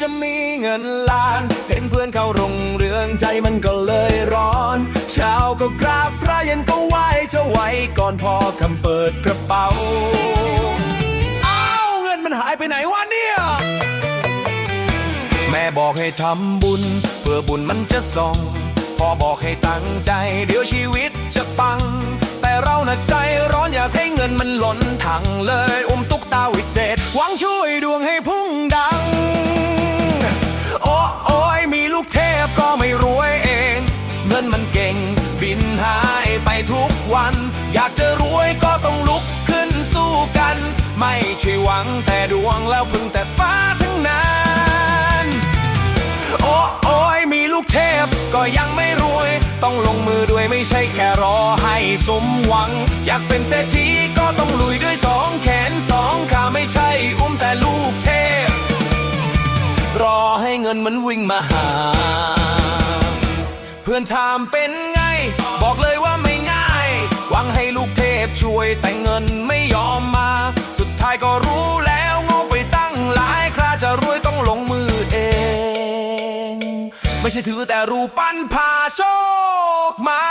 จะมีเงินล้าน เห็นเพื่อนเข้าโรงเรืองใจมันก็เลยร้อน เช้าก็กราบพระเย็นก็ไหวเจ้าไว้ก่อนพอคำเปิดกระเป๋า อ้าวเงินมันหายไปไหนวะเนี่ย แม่บอกให้ทำบุญ เพื่อบุญมันจะส่งพ่อบอกให้ตั้งใจ เดี๋ยวชีวิตจะปัง แต่เราหน่ะใจร้อนอยากให้เงินมันหล้นถังเลยอม เงินมันเก่ง บินหายไปทุกวัน อยากจะรวยก็ต้องลุกขึ้นสู้กัน ไม่ใช่หวังแต่ดวงแล้วพึ่งแต่ฟ้าทั้งนั้นโอ้โอ้ยมีลูกเทพก็ยังไม่รวย ต้องลงมือด้วยไม่ใช่แค่รอให้สมหวัง อยากเป็นเศรษฐีก็ต้องลุยด้วยสองแขนสองขาไม่ใช่อุ้มแต่ลูกเทพ รอให้เงินมันวิ่งมาหา เพื่อนถามเป็นไง บอกเลยว่าไม่ง่ายหวังให้ลูกเทพช่วยแต่เงินไม่ยอมมา สุดท้ายก็รู้แล้วงงไปตั้งหลายคราจะรวยต้องลงมือเอง ไม่ใช่ถือแต่รูปปั้นพาโชคมา